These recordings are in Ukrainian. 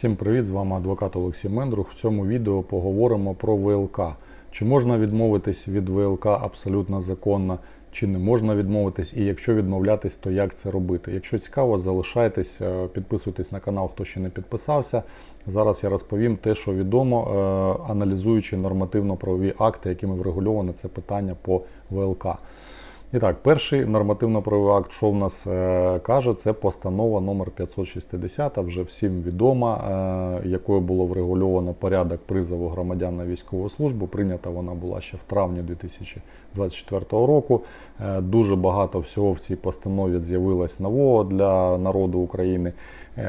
Всім привіт! З вами адвокат Олексій Мендрух. В цьому відео поговоримо про ВЛК. Чи можна відмовитись від ВЛК абсолютно законно, чи не можна відмовитись, і якщо відмовлятись, то як це робити? Якщо цікаво, залишайтесь, е, підписуйтесь на канал, хто ще не підписався. Зараз я розповім те, що відомо, е, аналізуючи нормативно-правові акти, якими врегульоване це питання по ВЛК. І так, перший нормативно-правовий акт, що в нас е, каже, це постанова номер 560, вже всім відома, е, якою було врегульовано порядок призову громадян на військову службу. Прийнята вона була ще в травні 2024 року. Е, дуже багато всього в цій постанові з'явилось нового для народу України.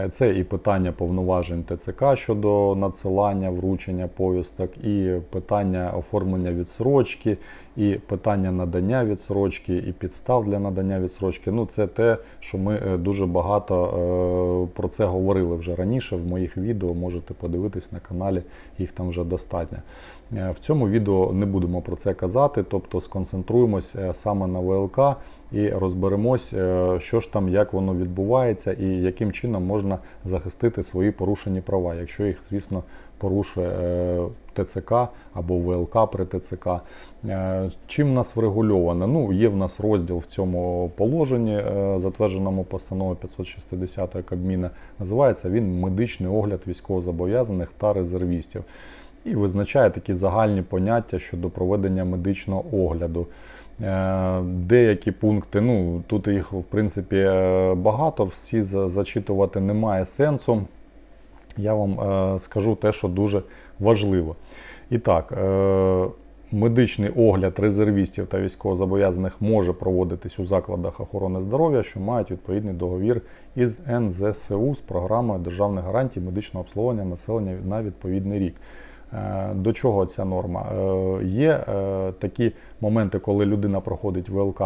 Це і питання повноважень ТЦК щодо надсилання, вручення повісток, і питання оформлення відсрочки, і питання надання відсрочки, і підстав для надання відсрочки. Ну, це те, що ми е, дуже багато е, про це говорили вже раніше в моїх відео. Можете подивитись на каналі, їх там вже достатньо. Е, В цьому відео не будемо про це казати, тобто сконцентруємось саме на ВЛК і розберемось, що ж там, як воно відбувається і яким чином можна захистити свої порушені права, якщо їх, звісно, порушує е, ТЦК або ВЛК при ТЦК. Е, Чим в нас врегульовано? Ну, є в нас розділ в цьому положенні, е, затвердженому постановою 560 Кабміна. Називається він медичний огляд військовозобов'язаних та резервістів. І визначає такі загальні поняття щодо проведення медичного огляду. Деякі пункти, ну тут їх в принципі багато, всі зачитувати немає сенсу. Я вам е, скажу те, що дуже важливо. І так, е, медичний огляд резервістів та військовозобов'язаних може проводитись у закладах охорони здоров'я, що мають відповідний договір із НЗСУ з програмою державних гарантій медичного обслуговування населення на відповідний рік. Е, До чого ця норма? Є такі моменти, коли людина проходить ВЛК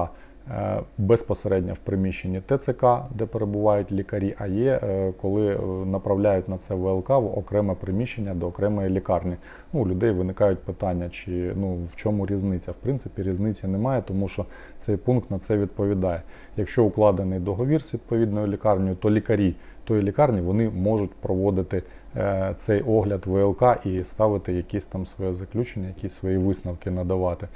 безпосередньо в приміщенні ТЦК, де перебувають лікарі, а є е, коли е, направляють на це ВЛК в окреме приміщення до окремої лікарні. Ну, у людей виникають питання, чи ну в чому різниця? В принципі, різниці немає, тому що цей пункт на це відповідає. Якщо укладений договір з відповідною лікарнею, то лікарі тої лікарні вони можуть проводити е, цей огляд ВЛК і ставити якісь там своє заключення, якісь свої висновки надавати.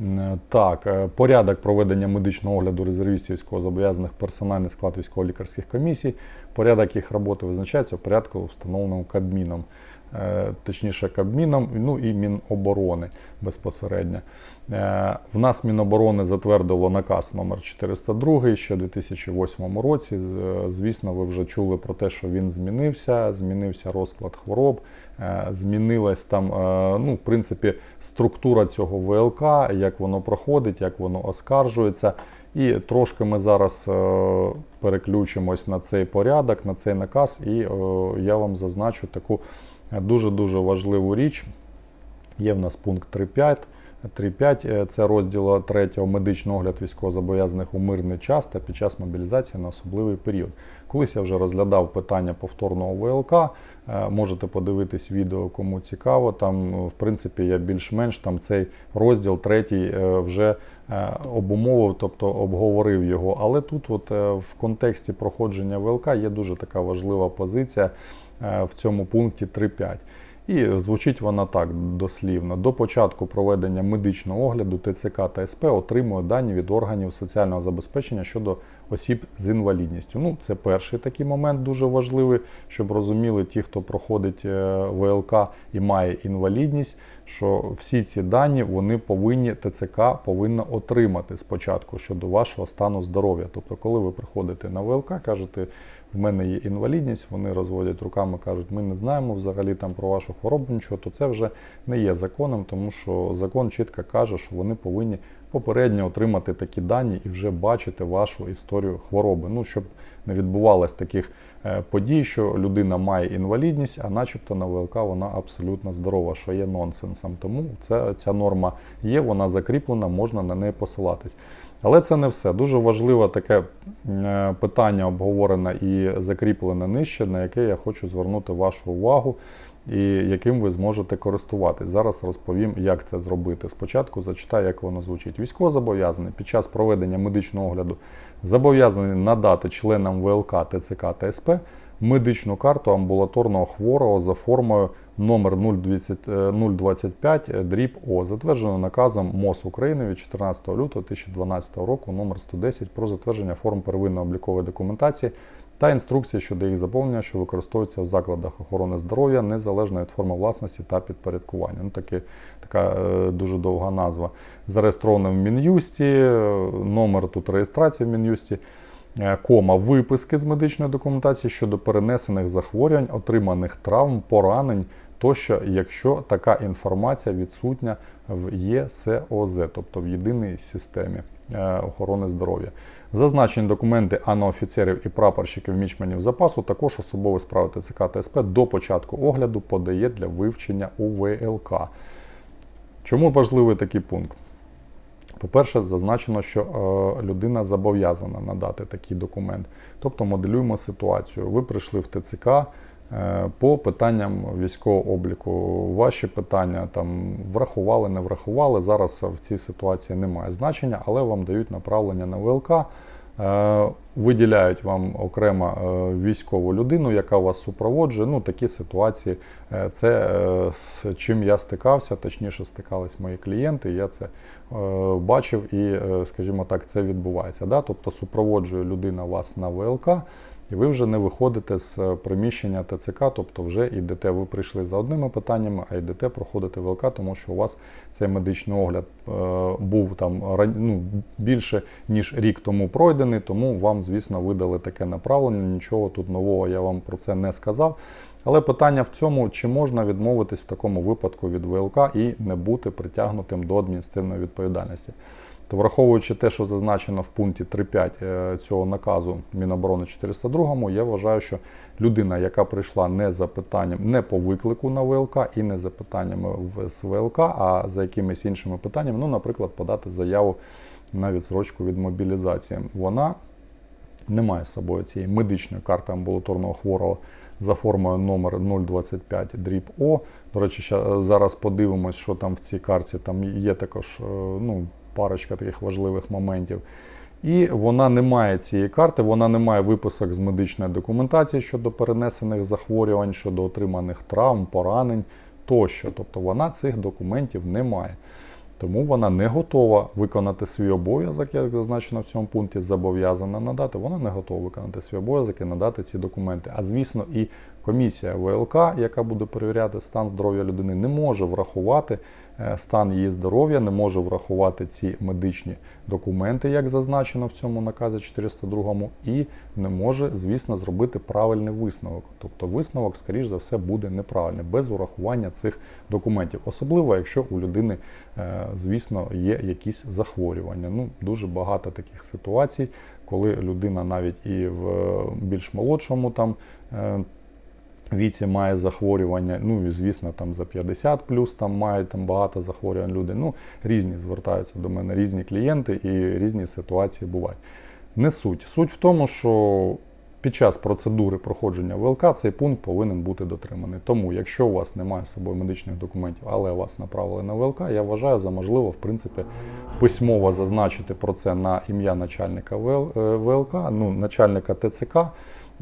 М, Так, е, порядок проведення медичного огляду резервістів військовозобов'язаних персональний склад військово-лікарських комісій. Порядок їх роботи визначається в порядку, встановленому Кабміном, Е, точніше Кабміном, ну і Міноборони безпосередньо. Е, В нас Міноборони затвердило наказ номер 402 ще в 2008 році. Е, Звісно, ви вже чули про те, що він змінився, змінився розклад хвороб, змінилась там, ну, в принципі, структура цього ВЛК, як воно проходить, як воно оскаржується. І трошки ми зараз е, переключимось на цей порядок, на цей наказ, і е, я вам зазначу таку дуже-дуже важливу річ. Є в нас пункт 3.5. 3.5 е, це розділ 3 медичний огляд військовозобов'язаних у мирний час та під час мобілізації на особливий період. Колись я вже розглядав питання повторного ВЛК. е, Можете подивитись відео, кому цікаво. Там, е, в принципі, я більш-менш там цей розділ третій е, вже обумовив, тобто обговорив його. Але тут, от в контексті проходження ВЛК, є дуже така важлива позиція в цьому пункті 3.5. І звучить вона так дослівно. До початку проведення медичного огляду ТЦК та СП отримує дані від органів соціального забезпечення щодо осіб з інвалідністю. Ну, це перший такий момент дуже важливий, щоб розуміли ті, хто проходить е, ВЛК і має інвалідність, що всі ці дані вони повинні ТЦК повинна отримати спочатку щодо вашого стану здоров'я. Тобто, коли ви приходите на ВЛК, кажете, в мене є інвалідність, вони розводять руками, кажуть, ми не знаємо взагалі там про вашу хворобу нічого, то це вже не є законом, тому що закон чітко каже, що вони повинні попередньо отримати такі дані і вже бачити вашу історію хвороби. Ну, щоб не відбувалось таких подій, що людина має інвалідність, а начебто на ВЛК вона абсолютно здорова, що є нонсенсом. Тому це, ця норма є, вона закріплена, можна на неї посилатись. Але це не все. Дуже важливе таке е, питання обговорене і закріплене нижче, на яке я хочу звернути вашу увагу і яким ви зможете користуватись. Зараз розповім, як це зробити. Спочатку зачитаю, як воно звучить. Військовозобов'язаний під час проведення медичного огляду зобов'язаний надати членам ВЛК, ТЦК та СП медичну карту амбулаторного хворого за формою номер 020 е, 025 дріб О, затверджено наказом МОЗ України від 14 лютого 2012 року номер 110 про затвердження форм первинної облікової документації та інструкції щодо їх заповнення, що використовуються в закладах охорони здоров'я незалежно від форми власності та підпорядкування. Ну, таки, така е, дуже довга назва. Зареєстрована в Мін'юсті, е, номер тут реєстрації в Мін'юсті. Е, Кома виписки з медичної документації щодо перенесених захворювань, отриманих травм, поранень тощо, якщо така інформація відсутня в ЄСОЗ, тобто в єдиній системі е, охорони здоров'я. Зазначені документи АНО-офіцерів і прапорщиків мічманів запасу також особові справи ТЦК та СП до початку огляду подає для вивчення у ВЛК. Чому важливий такий пункт? По-перше, зазначено, що е, людина зобов'язана надати такий документ. Тобто моделюємо ситуацію. Ви прийшли в ТЦК е, по питанням військового обліку. Ваші питання там врахували, не врахували. Зараз в цій ситуації немає значення, але вам дають направлення на ВЛК. Е, Виділяють вам окремо е, військову людину, яка вас супроводжує. Ну, такі ситуації. е, Це е, з чим я стикався, точніше стикались мої клієнти. Я це е, бачив і, е, скажімо так, це відбувається. Да? Тобто супроводжує людина вас на ВЛК, і ви вже не виходите з е, приміщення ТЦК, тобто вже йдете, ви прийшли за одними питаннями, а йдете проходити ВЛК, тому що у вас цей медичний огляд е, був там ну, більше ніж рік тому пройдений, тому вам, звісно, видали таке направлення. Нічого тут нового я вам про це не сказав. Але питання в цьому, чи можна відмовитись в такому випадку від ВЛК і не бути притягнутим до адміністративної відповідальності. То враховуючи те, що зазначено в пункті 3.5 е, цього наказу Міноборони 402, я вважаю, що людина, яка прийшла не за питанням, не по виклику на ВЛК і не за питаннями в з ВЛК, а за якимись іншими питаннями, ну, наприклад, подати заяву на відсрочку від мобілізації, вона не має з собою цієї медичної карти амбулаторного хворого за формою номер 025 дріб О. До речі, ща- зараз подивимось, що там в цій карті. Там є також е, ну, парочка таких важливих моментів. І вона не має цієї карти, вона не має виписок з медичної документації щодо перенесених захворювань, щодо отриманих травм, поранень тощо. Тобто вона цих документів не має. Тому вона не готова виконати свій обов'язок, як зазначено в цьому пункті, зобов'язана надати. Вона не готова виконати свій обов'язок і надати ці документи. А звісно, і комісія ВЛК, яка буде перевіряти стан здоров'я людини, не може врахувати стан її здоров'я, не може врахувати ці медичні документи, як зазначено в цьому наказі 402, і не може, звісно, зробити правильний висновок. Тобто висновок, скоріш за все, буде неправильний, без урахування цих документів. Особливо, якщо у людини, е, звісно, є якісь захворювання. Ну, дуже багато таких ситуацій, коли людина навіть і в е, більш молодшому там. Віці має захворювання, ну і звісно, там за 50 плюс там мають там багато захворювань люди. Ну, різні звертаються до мене, різні клієнти і різні ситуації бувають. Не суть. Суть в тому, що під час процедури проходження ВЛК цей пункт повинен бути дотриманий. Тому, якщо у вас немає з собою медичних документів, але вас направили на ВЛК, я вважаю за можливо, в принципі, письмово зазначити про це на ім'я начальника е, ВЛК, ну, начальника ТЦК.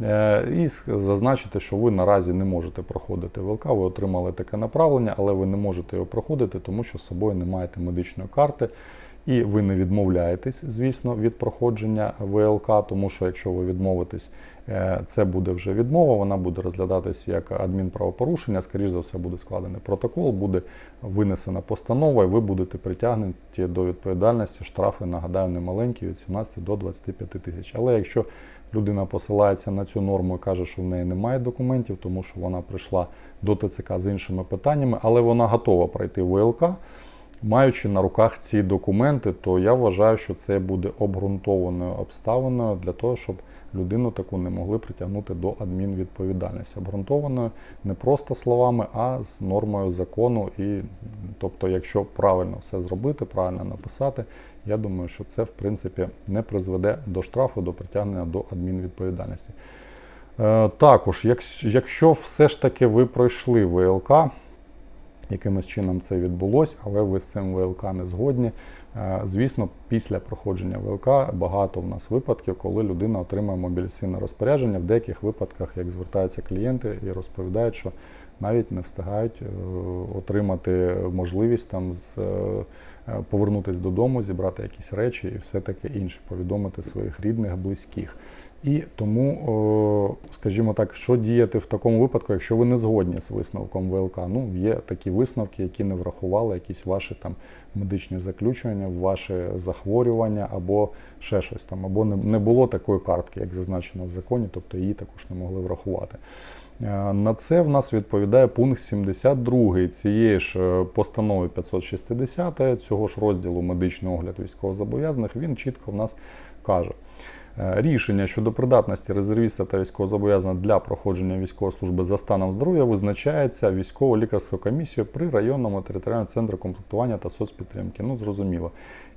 Е, І зазначити, що ви наразі не можете проходити ВЛК, ви отримали таке направлення, але ви не можете його проходити, тому що з собою не маєте медичної карти. І ви не відмовляєтесь, звісно, від проходження ВЛК, тому що якщо ви відмовитесь, е, це буде вже відмова, вона буде розглядатись як адмінправопорушення, скоріш за все буде складений протокол, буде винесена постанова, і ви будете притягнуті до відповідальності. Штрафи, нагадаю, немаленькі від 17 до 25 тисяч. Але якщо людина посилається на цю норму і каже, що в неї немає документів, тому що вона прийшла до ТЦК з іншими питаннями, але вона готова пройти ВЛК, маючи на руках ці документи, то я вважаю, що це буде обґрунтованою обставиною для того, щоб людину таку не могли притягнути до адмінвідповідальності. Обґрунтованою не просто словами, а з нормою закону. І тобто, якщо правильно все зробити, правильно написати, я думаю, що це в принципі не призведе до штрафу, до притягнення до адмінвідповідальності. Е, Також, якщо все ж таки ви пройшли ВЛК, якимось чином це відбулося, але ви з цим ВЛК не згодні. Е, Звісно, після проходження ВЛК багато в нас випадків, коли людина отримує мобілізаційне розпорядження. В деяких випадках, як звертаються клієнти і розповідають, що навіть не встигають е, отримати можливість там з, повернутися додому, зібрати якісь речі і все таке інше, повідомити своїх рідних, близьких. І тому, скажімо так, що діяти в такому випадку, якщо ви не згодні з висновком ВЛК? Ну, є такі висновки, які не врахували якісь ваші там медичні заключення, ваше захворювання або ще щось там, або не було такої картки, як зазначено в законі, тобто її також не могли врахувати. Е, На це в нас відповідає пункт 72 цієї ж е, постанови 560 цього ж розділу медичний огляд військовозобов'язаних. Він чітко в нас каже. Е, Рішення щодо придатності резервіста та військовозобов'язаного для проходження військової служби за станом здоров'я визначається військово-лікарською комісією при районному територіальному центрі комплектування та соцпідтримки. Ну, зрозуміло.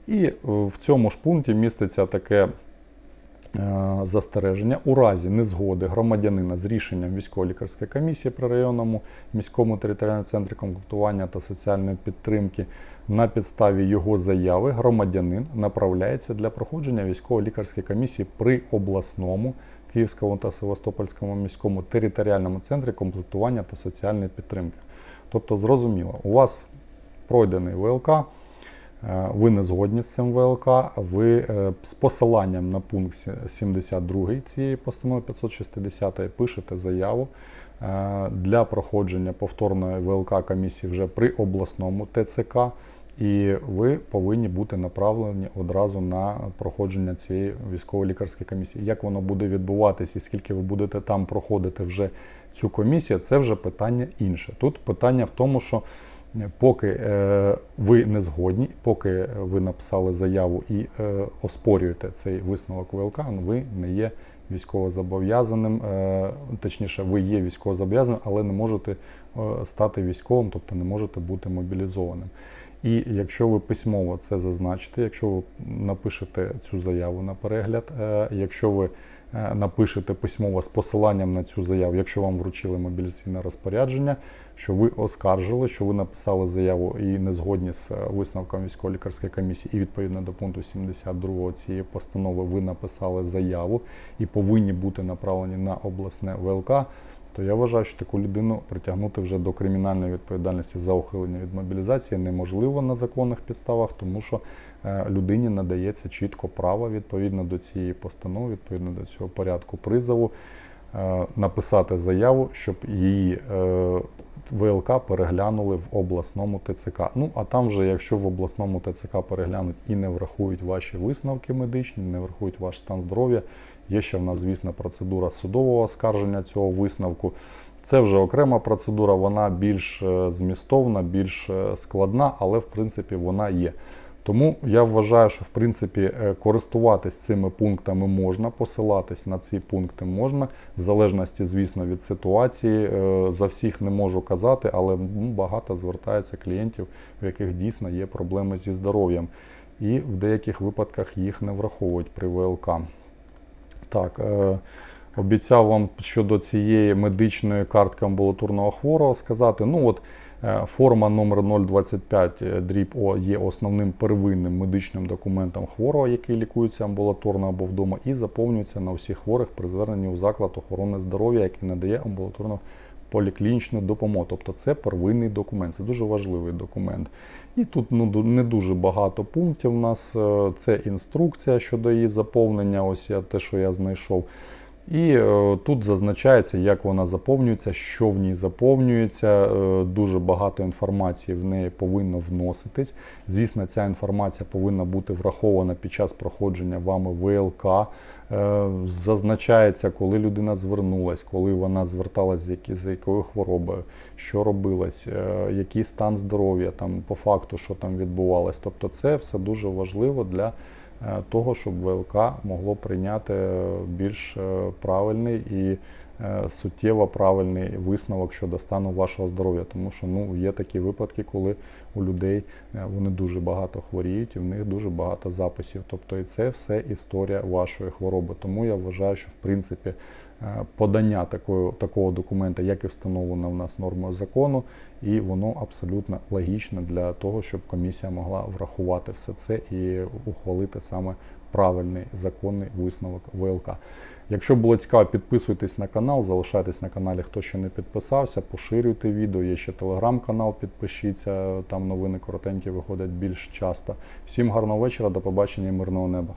І в цьому ж пункті міститься таке застереження у разі незгоди громадянина з рішенням військово-лікарської комісії при районному міському територіальному центрі комплектування та соціальної підтримки на підставі його заяви громадянин направляється для проходження військово-лікарської комісії при обласному Київському та Севастопольському міському територіальному центрі комплектування та соціальної підтримки. Тобто, зрозуміло, у вас пройдений ВЛК, е, ви не згодні з цим ВЛК, ви е, з посиланням на пункт сі- 72 цієї постанови 560 пишете заяву е, для проходження повторної ВЛК комісії вже при обласному ТЦК. І ви повинні бути направлені одразу на проходження цієї військово-лікарської комісії. Як воно буде відбуватись і скільки ви будете там проходити вже цю комісію, це вже питання інше. Тут питання в тому, що е, поки е, ви не згодні, поки ви написали заяву і е, оспорюєте цей висновок ВЛК, ви не є військовозобов'язаним, е, точніше, ви є військовозобов'язаним, але не можете стати військовим, тобто не можете бути мобілізованим. І якщо ви письмово це зазначите, якщо ви напишете цю заяву на перегляд, якщо ви напишете письмово з посиланням на цю заяву, якщо вам вручили мобілізаційне розпорядження, що ви оскаржили, що ви написали заяву і не згодні з е, висновком військово-лікарської комісії, і відповідно до пункту 72 цієї постанови ви написали заяву і повинні бути направлені на обласне ВЛК, то я вважаю, що таку людину притягнути вже до кримінальної відповідальності за ухилення від мобілізації неможливо на законних підставах, тому що е, людині надається чітко право відповідно до цієї постанови, відповідно до цього порядку призову, е, написати заяву, щоб її ВЛК переглянули в обласному ТЦК. Ну а там вже, якщо в обласному ТЦК переглянуть і не врахують ваші висновки медичні, не врахують ваш стан здоров'я, є ще в нас, звісно, процедура судового оскарження цього висновку. Це вже окрема процедура, вона більш е, змістовна, більш е, складна, але в принципі вона є. Тому я вважаю, що в принципі е, користуватись цими пунктами можна, посилатись на ці пункти можна, в залежності, звісно, від ситуації. Е, За всіх не можу казати, але багато звертається клієнтів, у яких дійсно є проблеми зі здоров'ям. І в деяких випадках їх не враховують при ВЛК. Так, е, обіцяв вам щодо цієї медичної картки амбулаторного хворого сказати. Ну от форма номер 025 е, дріб О є основним первинним медичним документом хворого, який лікується амбулаторно або вдома, і заповнюється на всіх хворих при зверненні у заклад охорони здоров'я, який надає амбулаторну поліклінічну допомогу. Тобто це первинний документ, це дуже важливий документ. І тут ну, не дуже багато пунктів у нас. Е, Це інструкція щодо її заповнення, ось я те, що я знайшов. І е, тут зазначається, як вона заповнюється, що в ній заповнюється. Е, дуже багато інформації в неї повинно вноситись. Звісно, ця інформація повинна бути врахована під час проходження вами ВЛК. Е, зазначається, коли людина звернулась, коли вона зверталась з якою хворобою, що робилось, який стан здоров'я, там по факту, що там відбувалось. Тобто, це все дуже важливо для того, щоб ВЛК могло прийняти е, більш е, правильний і е, суттєво правильний висновок щодо стану вашого здоров'я, тому що ну є такі випадки, коли у людей е, вони дуже багато хворіють, і в них дуже багато записів. Тобто, і це все історія вашої хвороби. Тому я вважаю, що в принципі е, подання такого, такого документа, як і встановлено в нас нормою закону, і воно абсолютно логічне для того, щоб комісія могла врахувати все це і ухвалити саме правильний законний висновок ВЛК. Якщо було цікаво, підписуйтесь на канал, залишайтесь на каналі, хто ще не підписався, поширюйте відео. Є ще телеграм-канал, підпишіться, там новини коротенькі виходять більш часто. Всім гарного вечора, до побачення мирного неба.